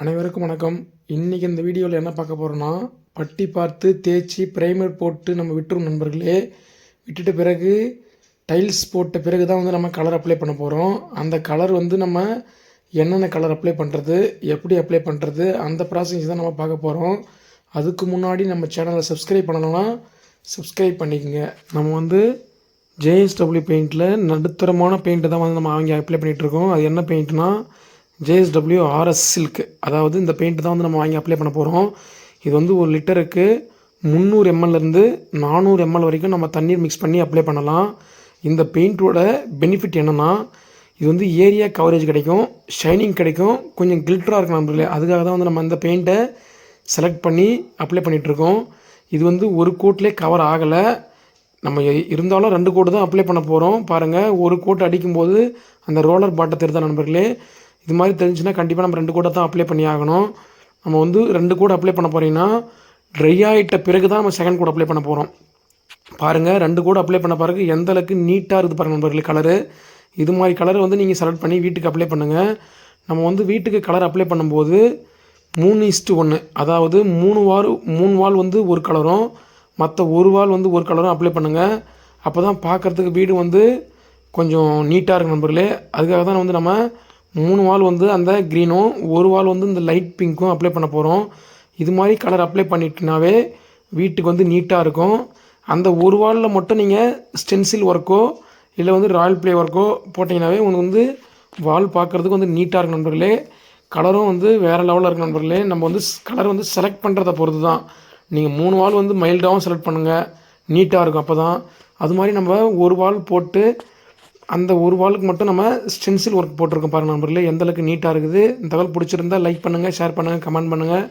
அனைவருக்கும் வணக்கம். இன்றைக்கி இந்த வீடியோவில் என்ன பார்க்க போகிறோன்னா பட்டி பார்த்து தேய்ச்சி ப்ரைமர் போட்டு நம்ம விட்டுரும் நண்பர்களே. விட்டுட்ட பிறகு டைல்ஸ் போட்ட பிறகு தான் வந்து நம்ம கலர் அப்ளை பண்ண போகிறோம் அந்த கலர் வந்து நம்ம என்னென்ன கலர் அப்ளை பண்ணுறது எப்படி அப்ளை பண்ணுறது அந்த ப்ராசஸ் தான் நம்ம பார்க்க போகிறோம் அதுக்கு முன்னாடி நம்ம சேனலை சப்ஸ்கிரைப் பண்ணணும்னா சப்ஸ்கிரைப் பண்ணிக்கோங்க. நம்ம வந்து ஜேஎஸ்டபிள்யூ பெயிண்டில் நடுத்தரமான பெயிண்ட்டை தான் வந்து நம்ம வாங்கி அப்ளை பண்ணிகிட்ருக்கோம் அது என்ன பெயிண்ட்னால் ஜேஎஸ்டபிள்யூ ஆர்எஸ் சில்க் அதாவது இந்த பெயிண்ட் தான் வந்து நம்ம வாங்கி அப்ளை பண்ண போகிறோம் இது வந்து ஒரு லிட்டருக்கு முந்நூறு எம்எல்லேருந்து நானூறு எம்எல் வரைக்கும் நம்ம தண்ணீர் மிக்ஸ் பண்ணி அப்ளை பண்ணலாம். இந்த பெயிண்ட்டோட பெனிஃபிட் என்னென்னா இது வந்து ஏரியா கவரேஜ் கிடைக்கும் ஷைனிங் கிடைக்கும் கொஞ்சம் கில்ட்ராக இருக்கும் நம்மளே அதுக்காக தான் வந்து நம்ம இந்த பெயிண்ட்டை செலக்ட் பண்ணி அப்ளை பண்ணிகிட்ருக்கோம் இது வந்து ஒரு கோட்லேயே கவர் ஆகலை. நம்ம இருந்தாலும் ரெண்டு கோட்டு தான் அப்ளை பண்ண போகிறோம் பாருங்கள் ஒரு கோட் அடிக்கும்போது அந்த ரோலர் பாட்டை தெரிதா நண்பர்களே? இது மாதிரி தெரிஞ்சுன்னா கண்டிப்பாக நம்ம ரெண்டு கூட தான் அப்ளை பண்ணி ஆகணும். நம்ம வந்து ரெண்டு கூட அப்ளை பண்ண போகிறீங்கன்னா ட்ரை ஆகிட்ட பிறகு தான் நம்ம செகண்ட் கூட அப்ளை பண்ண போகிறோம் பாருங்கள் ரெண்டு கூட அப்ளை பண்ண பிறகு எந்த அளவுக்கு நீட்டாக இருக்குது பாருங்கள் நண்பர்களே கலரு இது மாதிரி கலர் வந்து நீங்கள் செலக்ட் பண்ணி வீட்டுக்கு அப்ளை பண்ணுங்கள் நம்ம வந்து வீட்டுக்கு கலர் அப்ளை பண்ணும்போது மூணு இஸ்ட்டு ஒன்று அதாவது மூணு வால் மூணு வால் வந்து ஒரு கலரும் மற்ற ஒரு வால் வந்து ஒரு கலரும் அப்ளை பண்ணுங்கள் அப்போ தான் பார்க்குறதுக்கு வீடு வந்து கொஞ்சம் நீட்டாக இருக்கும் நண்பர்களே. அதுக்காக தான் வந்து நம்ம மூணு வால் வந்து அந்த க்ரீனும் ஒரு வால் வந்து இந்த லைட் பிங்க்கும் அப்ளை பண்ண போகிறோம் இது மாதிரி கலர் அப்ளை பண்ணிட்டுனாவே வீட்டுக்கு வந்து நீட்டாக இருக்கும். அந்த ஒரு வாலில் மட்டும் நீங்கள் ஸ்டென்சில் ஒர்க்கோ இல்லை வந்து ராயல் ப்ளே ஒர்க்கோ போட்டிங்கனாவே உங்களுக்கு வந்து வால் பார்க்குறதுக்கு வந்து நீட்டாக இருக்கும் நண்பர்களே. கலரும் வந்து வேறு லெவலில் இருக்கும் நண்பர்களே. நம்ம வந்து கலர் வந்து செலக்ட் பண்ணுறத பொறுத்து தான் நீங்கள் மூணு வால் வந்து மைல்டாகவும் செலக்ட் பண்ணுங்கள் நீட்டாக இருக்கும் அப்போ தான் அது மாதிரி நம்ம ஒரு வால் போட்டு அந்த ஒரு வாளுக்கு மட்டும் நம்ம ஸ்டென்சில் ஒர்க் போட்டிருக்கோம் பாருங்கள் நண்பர்களே. எந்த அளவுக்கு நீட்டாக இருக்குது. இந்த தகவல் பிடிச்சிருந்தா லைக் பண்ணுங்கள் ஷேர் பண்ணுங்கள் கமெண்ட் பண்ணுங்கள்